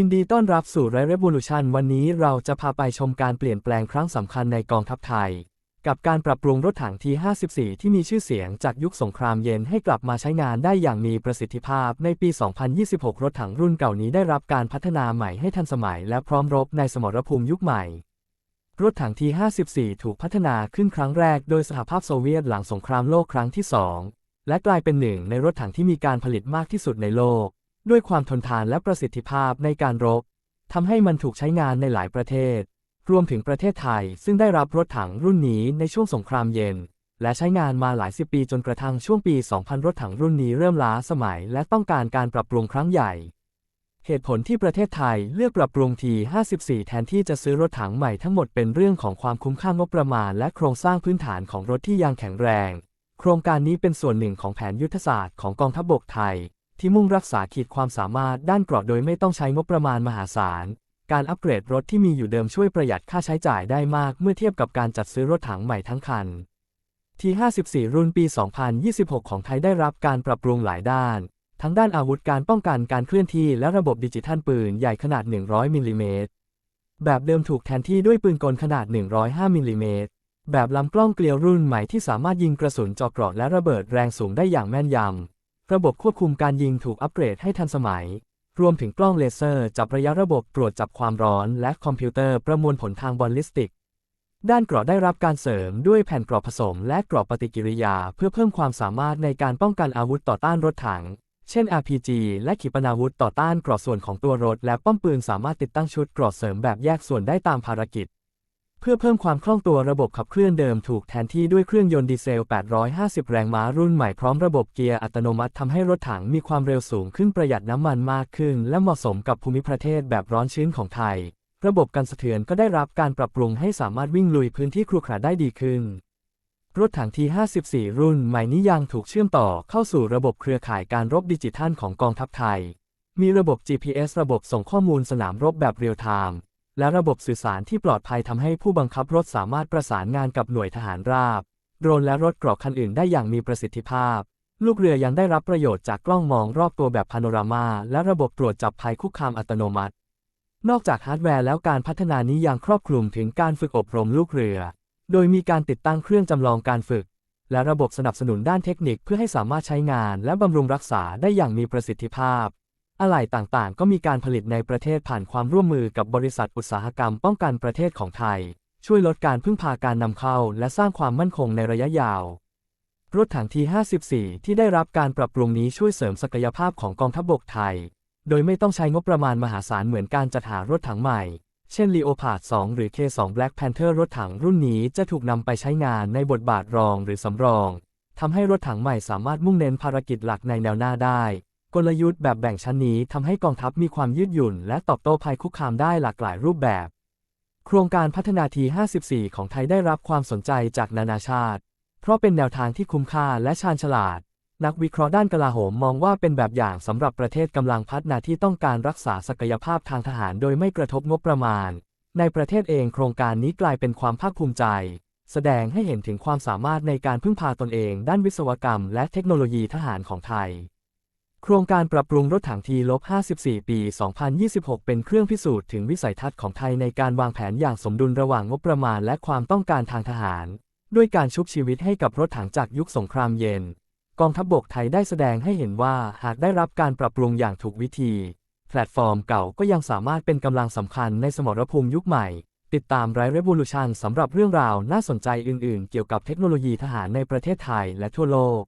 ินดีต้อนรับสู่ไรเร v o l u t i o n วันนี้เราจะพาไปชมการเปลี่ยนแปลงครั้งสำคัญในกองทัพไทย กับการปรับปรุงรถถังที 54 ที่มีชื่อเสียงจากยุคสงครามเย็นให้กลับมาใช้งานได้อย่างมีประสิทธิภาพในปี 2026 รถถังรุ่นเก่านี้ได้รับการพัฒนาใหม่ให้ทันสมัยและพร้อมรบในสมรภูมิยุคใหม่ รถถังที 54 ถูกพัฒนาขึ้นครั้งแรกโดยสหภาพโซเวียตหลังสงครามโลกครั้งที่ 2 และกลายเป็นหนึ่งในรถถังที่มีการผลิตมากที่สุดในโลก ด้วยความทนทานและประสิทธิภาพในการรบทำให้มันถูกใช้งานในหลายประเทศ รวมถึงประเทศไทย ซึ่งได้รับรถถังรุ่นนี้ในช่วงสงครามเย็น และใช้งานมาหลายสิบปีจนกระทั่งช่วงปี 2000 รถถังรุ่นนี้เริ่มล้าสมัย และต้องการการปรับปรุงครั้งใหญ่ เหตุผลที่ประเทศไทยเลือกปรับปรุงที 54 แทนที่จะซื้อรถถังใหม่ทั้งหมดเป็นเรื่องของความคุ้มค่างบประมาณ และโครงสร้างพื้นฐานของรถที่ยังแข็งแรง โครงการนี้เป็นส่วนหนึ่งของแผนยุทธศาสตร์ของกองทัพบกไทย ที่มุ่งรักษาขีดความสามารถด้านเกราะโดยไม่ต้องใช้งบประมาณมหาศาล การอัปเกรดรถที่มีอยู่เดิมช่วยประหยัดค่าใช้จ่ายได้มากเมื่อเทียบกับการจัดซื้อรถถังใหม่ทั้งคัน ที54 รุ่นปี 2026 ของไทยได้รับการปรับปรุงหลายด้าน ทั้งด้านอาวุธการป้องกันการเคลื่อนที่และระบบดิจิทัลปืนใหญ่ขนาด 100 มิลลิเมตร แบบเดิมถูกแทนที่ด้วยปืนกลขนาด 105 มิลลิเมตร แบบลำกล้องเกลียวรุ่นใหม่ที่สามารถยิงกระสุนเจาะเกราะและระเบิดแรงสูงได้อย่างแม่นยำ ระบบควบคุมการยิงถูกอัปเกรดให้ทันสมัย รวมถึงกล้องเลเซอร์ จับระยะระบบตรวจจับความร้อน และคอมพิวเตอร์ประมวลผลทางบอลลิสติก ด้านเกราะได้รับการเสริมด้วยแผ่นเกราะผสม และเกราะปฏิกิริยา เพื่อเพิ่มความสามารถในการป้องกันอาวุธต่อต้านรถถัง เช่น RPG และขีปนาวุธต่อต้านเกราะส่วนของตัวรถ และป้อมปืนสามารถติดตั้งชุดเกราะเสริมแบบแยกส่วนได้ตามภารกิจ เพื่อเพิ่มความคล่องตัวระบบขับเคลื่อนเดิมถูกแทนที่ด้วยเครื่องยนต์ดีเซล 850 แรงม้ารุ่นใหม่พร้อมระบบเกียร์อัตโนมัติทำให้รถถังมีความเร็วสูงขึ้นประหยัดน้ำมันมากขึ้น และเหมาะสมกับภูมิประเทศแบบร้อนชื้นของไทย ระบบกันสะเทือนก็ได้รับการปรับปรุงให้สามารถวิ่งลุยพื้นที่ครุขระได้ดีขึ้น รถถังที 54 รุ่นใหม่นี้ยังถูกเชื่อมต่อเข้าสู่ระบบเครือข่ายการรบดิจิทัลของกองทัพไทย มีระบบ GPS ระบบส่งข้อมูลสนามรบแบบเรียลไทม์ และระบบสื่อสารที่ปลอดภัยทำให้ผู้บังคับรถสามารถประสานงานกับหน่วยทหารราบ โดรนและรถเกราะคันอื่นได้อย่างมีประสิทธิภาพ ลูกเรือยังได้รับประโยชน์จากกล้องมองรอบตัวแบบพาโนรามาและระบบตรวจจับภัยคุกคามอัตโนมัติ นอกจากฮาร์ดแวร์แล้วการพัฒนานี้ยังครอบคลุมถึงการฝึกอบรมลูกเรือ โดยมีการติดตั้งเครื่องจำลองการฝึก และระบบสนับสนุนด้านเทคนิคเพื่อให้สามารถใช้งาน และบำรุงรักษาได้อย่างมีประสิทธิภาพ อะไหล่ต่างๆ ก็มีการผลิตในประเทศผ่านความร่วมมือกับบริษัทอุตสาหกรรมป้องกันประเทศของไทย ช่วยลดการพึ่งพาการนำเข้า และสร้างความมั่นคงในระยะยาว รถถังที54 ที่ได้รับการปรับปรุงนี้ช่วยเสริมศักยภาพของกองทัพบกไทย โดยไม่ต้องใช้งบประมาณมหาศาลเหมือนการจัดหารถถังใหม่ เช่น Leopard 2 หรือ K2 Black Panther รถถังรุ่นนี้จะถูกนำไปใช้งานในบทบาทรองหรือสำรองทำให้รถถังใหม่สามารถมุ่งเน้นภารกิจหลักในแนวหน้าได้ กลยุทธ์แบบแบ่งชั้นนี้ทำให้กองทัพมีความยืดหยุ่น และตอบโต้ภัยคุกคามได้หลากหลายรูปแบบ โครงการพัฒนาที 54 ของไทยได้รับความสนใจจากนานาชาติ เพราะเป็นแนวทางที่คุ้มค่าและชาญฉลาด นักวิเคราะห์ด้านกลาโหมมองว่าเป็นแบบอย่างสำหรับประเทศกำลังพัฒนาที่ต้องการรักษาศักยภาพทางทหารโดยไม่กระทบงบประมาณ ในประเทศเองโครงการนี้กลายเป็นความภาคภูมิใจ แสดงให้เห็นถึงความสามารถในการพึ่งพาตนเอง ด้านวิศวกรรม และเทคโนโลยีทหารของไทย โครงการปรับปรุงรถถังทีลบ54 ปี 2026 เป็นเครื่องพิสูจน์ถึงวิสัยทัศน์ของไทยในการวางแผนอย่างสมดุลระหว่างงบประมาณและความต้องการทางทหาร ด้วยการชุบชีวิตให้กับรถถังจากยุคสงครามเย็น กองทัพบบกไทยได้แสดงให้เห็นว่าหากได้รับการปรับปรุงอย่างถูกวิธี แพลตฟอร์มเก่าก็ยังสามารถเป็นกำลังสำคัญในสมรภูมิยุคใหม่ ติดตามไรเร v o l u t i o n สำหรับเรื่องราวน่าสนใจอื่น ๆ เกี่ยวกับเทคโนโลยีทหารในประเทศไทยและทั่วโลก